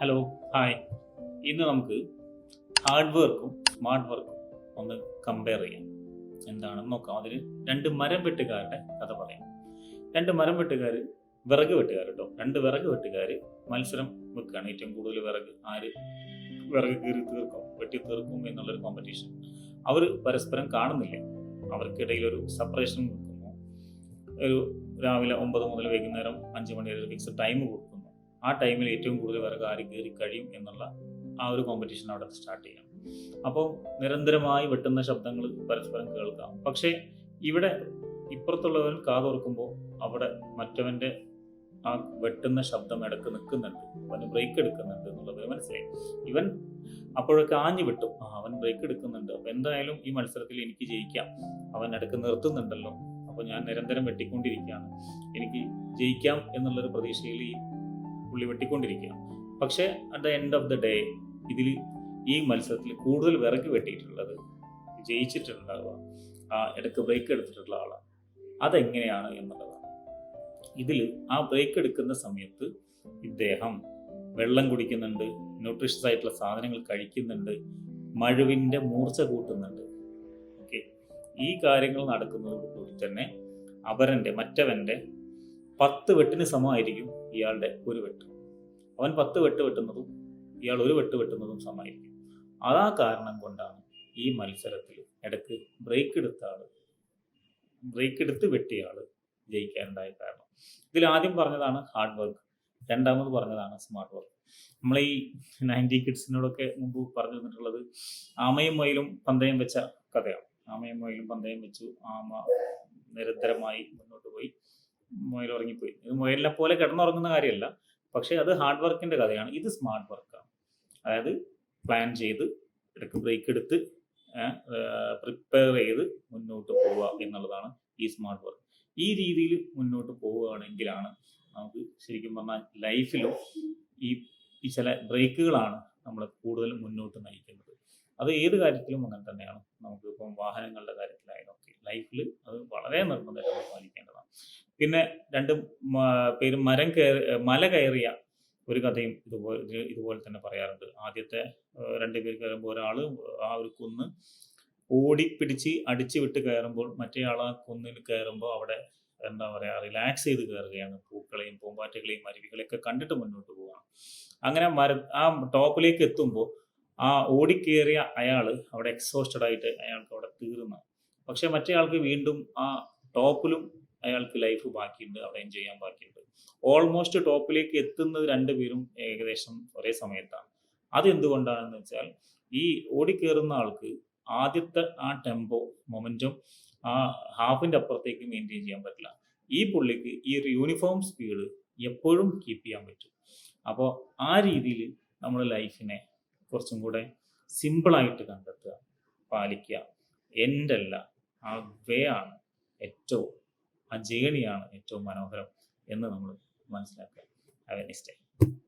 Hello hi ഇന്ന് നമുക്ക് hard വർക്കും സ്മാർട്ട് വർക്കും ഒന്ന് കമ്പയർ ചെയ്യാം. എന്താണെന്ന് നോക്കാം. അതിൽ രണ്ട് മരം വെട്ടുകാരുടെ കഥ പറയാം. രണ്ട് മരം വെട്ടുകാർ വിറക് വെട്ടുകാർ കേട്ടോ രണ്ട് വിറക് വെട്ടുകാർ മത്സരം വെക്കുകയാണ്. ഏറ്റവും കൂടുതൽ വിറക് ആര് വിറക് കീറി തീർക്കും വെട്ടി തീർക്കും എന്നുള്ളൊരു കോമ്പറ്റീഷൻ അവർ പരസ്പരം കാണുന്നില്ല. അവർക്കിടയിൽ ഒരു സെപ്പറേഷൻ കൊടുക്കുന്നു ഒരു രാവിലെ ഒമ്പത് മുതൽ വൈകുന്നേരം അഞ്ച് മണി വരെ ഫിക്സ് ടൈം കൊടുക്കുന്നു. ആ ടൈമിൽ ഏറ്റവും കൂടുതൽ പേർക്ക് ആര് കയറി കഴിയും എന്നുള്ള ആ ഒരു കോമ്പറ്റീഷൻ അവിടെ സ്റ്റാർട്ട് ചെയ്യണം. അപ്പോൾ നിരന്തരമായി വെട്ടുന്ന ശബ്ദങ്ങൾ പരസ്പരം കേൾക്കാം. പക്ഷേ ഇവിടെ ഇപ്പുറത്തുള്ളവൻ കാതോർക്കുമ്പോൾ അവിടെ മറ്റവന്റെ ആ വെട്ടുന്ന ശബ്ദം ഇടയ്ക്ക് നിൽക്കുന്നുണ്ട്. അവന് ബ്രേക്ക് എടുക്കുന്നുണ്ട് എന്നുള്ളത് മനസ്സിലായി. ഇവൻ അപ്പോഴൊക്കെ ആഞ്ഞു വിട്ടു. ആ അവൻ ബ്രേക്ക് എടുക്കുന്നുണ്ട്. അപ്പം എന്തായാലും ഈ മത്സരത്തിൽ എനിക്ക് ജയിക്കാം. അവൻ ഇടയ്ക്ക് നിർത്തുന്നുണ്ടല്ലോ. അപ്പോൾ ഞാൻ നിരന്തരം വെട്ടിക്കൊണ്ടിരിക്കുകയാണ്. എനിക്ക് ജയിക്കാം എന്നുള്ളൊരു പ്രതീക്ഷയിൽ ഈ പുള്ളി വെട്ടിക്കൊണ്ടിരിക്കുക പക്ഷേ at the end of the day ഇതിൽ ഈ മത്സരത്തിൽ കൂടുതൽ വിറക് വെട്ടിയിട്ടുള്ളത് ജയിച്ചിട്ടുണ്ടാവുക ആ ഇടയ്ക്ക് ബ്രേക്ക് എടുത്തിട്ടുള്ള ആളാണ് അതെങ്ങനെയാണ് എന്നുള്ളതാണ്. ഇതിൽ ആ ബ്രേക്ക് എടുക്കുന്ന സമയത്ത് ഇദ്ദേഹം വെള്ളം കുടിക്കുന്നുണ്ട് ന്യൂട്രീഷ്യസ് ആയിട്ടുള്ള സാധനങ്ങൾ കഴിക്കുന്നുണ്ട് മഴുവിന്റെ മൂർച്ച കൂട്ടുന്നുണ്ട്. ഓക്കെ ഈ കാര്യങ്ങൾ നടക്കുന്നതോടുകൂടി തന്നെ അവരന്റെ മറ്റവന്റെ പത്ത് വെട്ടിന് സമമായിരിക്കും ഇയാളുടെ ഒരു വെട്ട്. അവൻ പത്ത് വെട്ട് വെട്ടുന്നതും ഇയാൾ ഒരു വെട്ട് വെട്ടുന്നതും സമമായിരിക്കും. അതാ കാരണം കൊണ്ടാണ് ഈ മത്സരത്തിൽ ഇടയ്ക്ക് ബ്രേക്ക് എടുത്ത ആൾ ബ്രേക്ക് എടുത്ത് വെട്ടിയ ആൾ ജയിക്കാനുണ്ടായ കാരണം. ഇതിൽ ആദ്യം പറഞ്ഞതാണ് ഹാർഡ് വർക്ക് രണ്ടാമത് പറഞ്ഞതാണ് സ്മാർട്ട് വർക്ക് നമ്മൾ ഈ നയന്റി കിഡ്സിനോടൊക്കെ മുമ്പ് പറഞ്ഞു തന്നിട്ടുള്ളത് ആമയും മയിലും പന്തയം വെച്ച കഥയാണ്. ആമയും മയിലും പന്തയം വെച്ചു. ആമ നിരന്തരമായി മുന്നോട്ട് മുയൽ ഉറങ്ങിപ്പോയി ഇത് മുയലിനെ പോലെ കിടന്നുറങ്ങുന്ന കാര്യമല്ല. പക്ഷേ അത് ഹാർഡ് വർക്കിന്റെ കഥയാണ്. ഇത് സ്മാർട്ട് വർക്കാണ്. അതായത് പ്ലാൻ ചെയ്ത് ഇടയ്ക്ക് ബ്രേക്ക് എടുത്ത് പ്രിപ്പയർ ചെയ്ത് മുന്നോട്ട് പോവുക എന്നുള്ളതാണ് ഈ സ്മാർട്ട് വർക്ക്. ഈ രീതിയിൽ മുന്നോട്ട് പോവുകയാണെങ്കിലാണ് നമുക്ക് ശരിക്കും പറഞ്ഞാൽ ലൈഫിലും ഈ ഈ ചില ബ്രേക്കുകളാണ് നമ്മളെ കൂടുതൽ മുന്നോട്ട് നയിക്കുന്നത്. അത് ഏത് കാര്യത്തിലും അങ്ങനെ തന്നെയാണ്. നമുക്ക് ഇപ്പം വാഹനങ്ങളുടെ കാര്യത്തിലായാലും ഒക്കെ ലൈഫിൽ അത് വളരെ നിർബന്ധമായിട്ട് പാലിക്കേണ്ടതാണ് പിന്നെ രണ്ട് പേര് മരം കയറി മല കയറിയ ഒരു കഥയും ഇതുപോലെ ഇതുപോലെ തന്നെ പറയാറുണ്ട്. ആദ്യത്തെ രണ്ട് പേര് കയറുമ്പോൾ ഒരാൾ ആ ഒരു കുന്ന് ഓടിപ്പിടിച്ച് അടിച്ചു വിട്ട് കയറുമ്പോൾ മറ്റേ ആൾ ആ കുന്നിൽ കയറുമ്പോൾ അവിടെ എന്താ പറയുക റിലാക്സ് ചെയ്ത് കയറുകയാണ്. പൂക്കളെയും പൂമ്പാറ്റകളെയും അരുവികളെയൊക്കെ കണ്ടിട്ട് മുന്നോട്ട് പോവുകയാണ് അങ്ങനെ മര ആ ടോപ്പിലേക്ക് എത്തുമ്പോൾ ആ ഓടിക്കേറിയ അയാൾ അവിടെ എക്സോസ്റ്റഡ് ആയിട്ട് അയാൾക്ക് അവിടെ തീർന്നു. പക്ഷെ മറ്റേ ആൾക്ക് വീണ്ടും ആ ടോപ്പിലും അയാൾക്ക് ലൈഫ് ബാക്കിയുണ്ട് അവിടെ എൻജോയ് ചെയ്യാൻ ബാക്കിയുണ്ട്. ഓൾമോസ്റ്റ് ടോപ്പിലേക്ക് എത്തുന്നത് രണ്ടുപേരും ഏകദേശം ഒരേ സമയത്താണ്. അതെന്തുകൊണ്ടാണെന്ന് വെച്ചാൽ ഈ ഓടിക്കേറുന്ന ആൾക്ക് ആദ്യത്തെ ആ ടെമ്പോ മൊമെന്റും ആ ഹാഫിന്റെ അപ്പുറത്തേക്ക് മെയിന്റെയിൻ ചെയ്യാൻ പറ്റില്ല. ഈ പുള്ളിക്ക് ഈ ഒരു യൂണിഫോം സ്പീഡ് എപ്പോഴും കീപ്പ് ചെയ്യാൻ പറ്റും. അപ്പോൾ ആ രീതിയിൽ നമ്മൾ ലൈഫിനെ കുറച്ചും കൂടെ സിമ്പിളായിട്ട് കണ്ടെത്തുക പാലിക്കുക എന്റെ അല്ല ആ വേ ആണ് ഏറ്റവും ആ ജേണിയാണ് ഏറ്റവും മനോഹരം എന്ന് നമ്മൾ മനസ്സിലാക്കുക. ഹാവ്